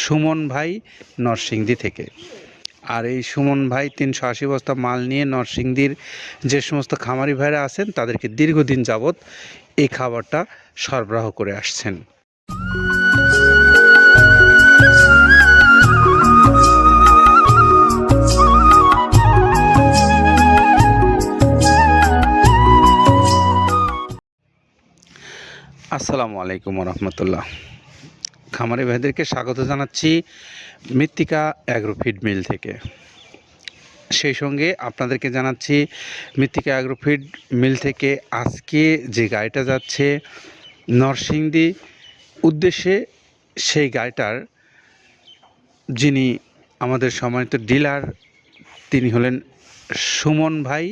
সুমন ভাই নরসিংদী থেকে। আর এই সুমন ভাই তিনশো আশি বস্তা মাল নিয়ে নরসিংদীর যে সমস্ত খামারি ভাইরা আছেন, তাদেরকে দীর্ঘদিন যাবৎ এই খাবারটা সরবরাহ করে আসছেন। আসসালামু আলাইকুম রহমতুল্লাহ। খামারি ভাইদেরকে স্বাগত জানাচ্ছি মৃত্তিকা অ্যাগ্রোফিড মিল থেকে। সেই সঙ্গে আপনাদেরকে জানাচ্ছি মৃত্তিকা অ্যাগ্রোফিড মিল থেকে আজকে যে গাড়িটা যাচ্ছে নরসিংদী উদ্দেশ্যে সেই গাড়িটার যিনি আমাদের সম্মানিত ডিলার, তিনি হলেন সুমন ভাই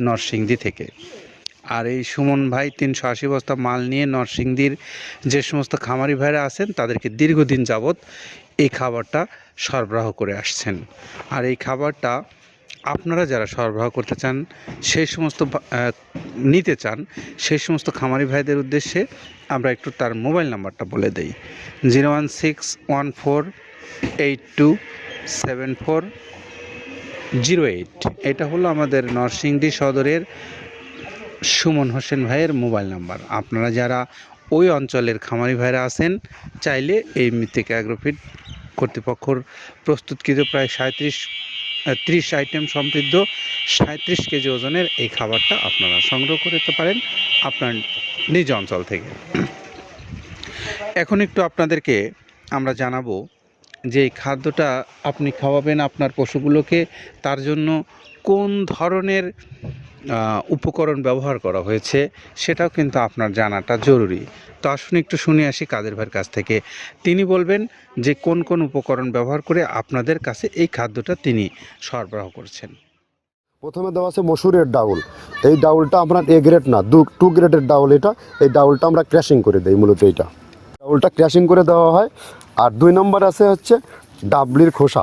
নরসিংদী থেকে। আর এই সুমন ভাই তিনশো আশি বস্তা মাল নিয়ে নরসিংদীর যে সমস্ত খামারি ভাইরা আছেন, তাদেরকে দীর্ঘদিন যাবৎ এই খাবারটা সরবরাহ করে আসছেন। আর এই খাবারটা আপনারা যারা সরবরাহ করতে চান, সেই সমস্ত নিতে চান, সেই সমস্ত খামারি ভাইদের উদ্দেশ্যে আমরা একটু তার মোবাইল নাম্বারটা বলে দেই। Zero one six one four eight two seven four zero eight. এটা হলো আমাদের নরসিংদী সদরের সুমন হোসেন ভাইয়ের মোবাইল নাম্বার। আপনারা যারা ওই অঞ্চলের খামারি ভাইরা আছেন, চাইলে এই মৃত্তিকা অ্যাগ্রোফিট কর্তৃপক্ষর প্রস্তুতকৃত প্রায় সাঁত্রিশ ত্রিশ আইটেম সমৃদ্ধ সাঁত্রিশ কেজি ওজনের এই খাবারটা আপনারা সংগ্রহ করতে পারেন আপনার নিজ অঞ্চল থেকে। এখন একটু আপনাদেরকে আমরা জানাব যে এই খাদ্যটা আপনি খাওয়াবেন আপনার পশুগুলোকে, তার জন্য কোন ধরনের উপকরণ ব্যবহার করা হয়েছে, সেটাও কিন্তু আপনার জানাটা জরুরি। তো আসুন একটু শুনে আসি কাদের ভাইয়ের কাছ থেকে। তিনি বলবেন যে কোন কোন উপকরণ ব্যবহার করে আপনাদের কাছে এই খাদ্যটা তিনি সরবরাহ করছেন। প্রথমে দেওয়া আছে মসুরের ডাউল। এই ডাউলটা আপনার এ গ্রেড না, দু টু গ্রেডের ডাউল এটা। এই ডাউলটা আমরা ক্র্যাশিং করে দিই মূলত এইটা। ডাউলটা ক্র্যাশিং করে দেওয়া হয়। আর দুই নম্বর আছে হচ্ছে ডাবলির খোসা।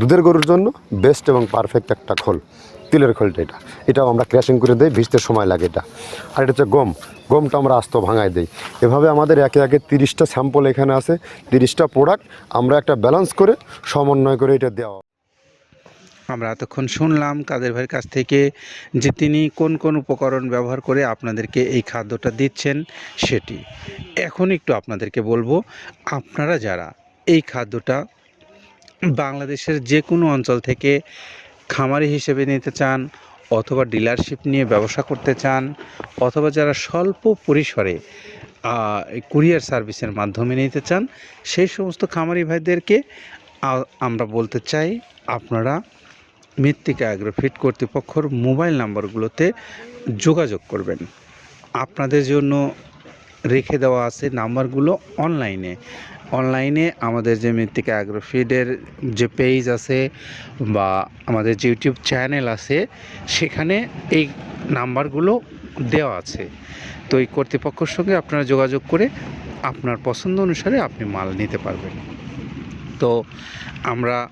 দুধের গরুর জন্য বেস্ট এবং পারফেক্ট একটা খোল, তিলের খোলটা এটা। এটাও আমরা ক্র্যাশিং করে দিই, ভিজতে সময় লাগে এটা। আর এটা হচ্ছে গম। গমটা আমরা আস্ত ভাঙায় দিই। এভাবে আমাদের একে একে তিরিশটা স্যাম্পল এখানে আছে, তিরিশটা প্রোডাক্ট আমরা একটা ব্যালেন্স করে সমন্বয় করে এটা দেওয়া আমরা এতক্ষণ শুনলাম কাদের ভাইয়ের কাছ থেকে যে তিনি কোন কোন উপকরণ ব্যবহার করে আপনাদেরকে এই খাদ্যটা দিচ্ছেন সেটি। এখন একটু আপনাদেরকে বলব, আপনারা যারা এই খাদ্যটা বাংলাদেশের যে কোনো অঞ্চল থেকে খামারি হিসেবে নিতে চান অথবা ডিলারশিপ নিয়ে ব্যবসা করতে চান অথবা যারা স্বল্প পরিসরে কুরিয়ার সার্ভিসের মাধ্যমে নিতে চান, সেই সমস্ত খামারি ভাইদেরকে আমরা বলতে চাই আপনারা মৃত্তিকা অ্যাগ্রোফিট কর্তৃপক্ষর মোবাইল নাম্বারগুলোতে যোগাযোগ করবেন। আপনাদের জন্য রেখে দেওয়া আছে নাম্বারগুলো অনলাইনে। অনলাইনে আমাদের যে মৃত্তিকা অ্যাগ্রোফিডের যে পেজ আছে বা আমাদের যে ইউটিউব চ্যানেল আছে, সেখানে এই নাম্বারগুলো দেওয়া আছে। তো এই কর্তৃপক্ষের সঙ্গে আপনারা যোগাযোগ করে আপনার পছন্দ অনুসারে আপনি মাল নিতে পারবেন। তো আমরা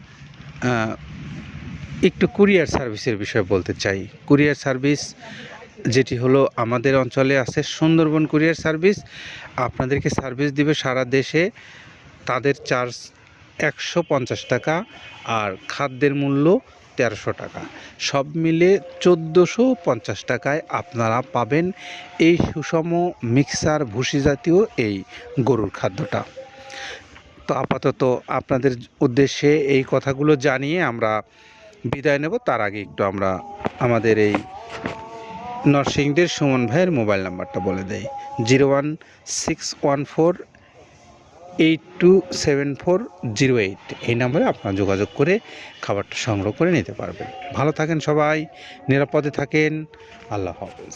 একটু কুরিয়ার সার্ভিসের বিষয়ে বলতে চাই। কুরিয়ার সার্ভিস যেটি হলো আমাদের অঞ্চলে আছে সুন্দরবন কুরিয়ার সার্ভিস। আপনাদেরকে সার্ভিস দিবে সারা দেশে। তাদের চার্জ একশো পঞ্চাশ টাকা আর খাদ্যের মূল্য তেরোশো টাকা। সব মিলে চোদ্দোশো পঞ্চাশ টাকায় আপনারা পাবেন এই সুষম মিক্সার ভুসি জাতীয় এই গরুর খাদ্যটা। তো আপাতত আপনাদের উদ্দেশ্যে এই কথাগুলো জানিয়ে আমরা বিদায় নেব। তার আগে একটু আমরা আমাদের এই নরসিংদের সুমন ভাইয়ের মোবাইল নাম্বারটা বলে দেয় zero one, six one, four, eight two seven four, zero eight. এই নাম্বারে আপনারা যোগাযোগ করে খাবারটা সংগ্রহ করে নিতে পারবেন। ভালো থাকেন সবাই, নিরাপদে থাকেন। আল্লাহ হাফেজ।